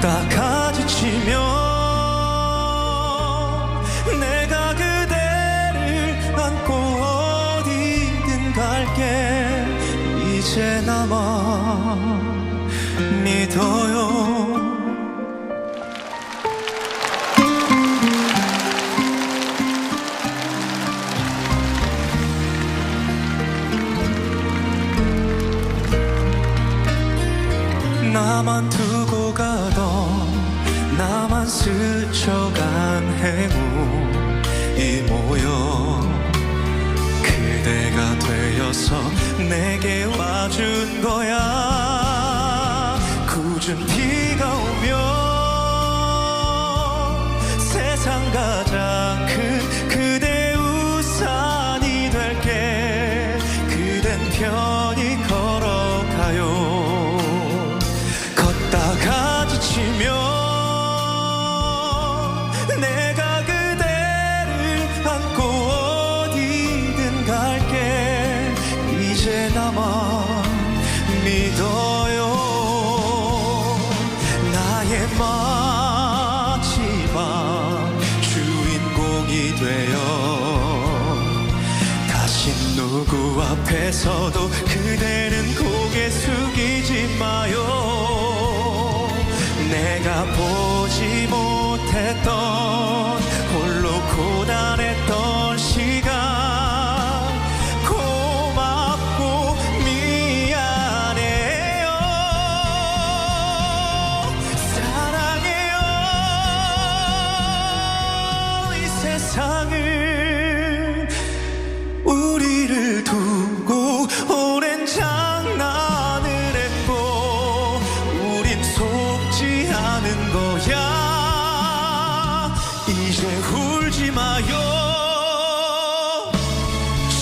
다 가 지치면 내가 그대를 안고 어디든 갈게. 이제 나만 믿어요. 나만 두고 스쳐간 행운이 모여 그대가 되어서 내게 와준 거야. 굳은 비가 오면 세상 가장 큰 그대 우산이 될게. 그댄 편히 걸어가요. 걷다가 지치면 나의 마지막 주인공이 되어 다신 누구 앞에서도 그대는 고개 숙이지 마요. 내가 보지 못했던 울지 마요.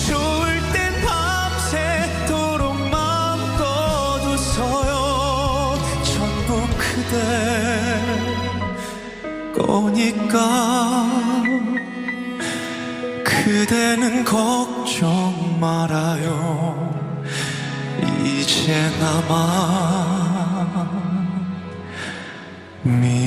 좋을 땐 밤새도록 마음껏 웃어요. 전부 그대 거니까. 그대는 걱정 말아요. 이제 나만 믿어요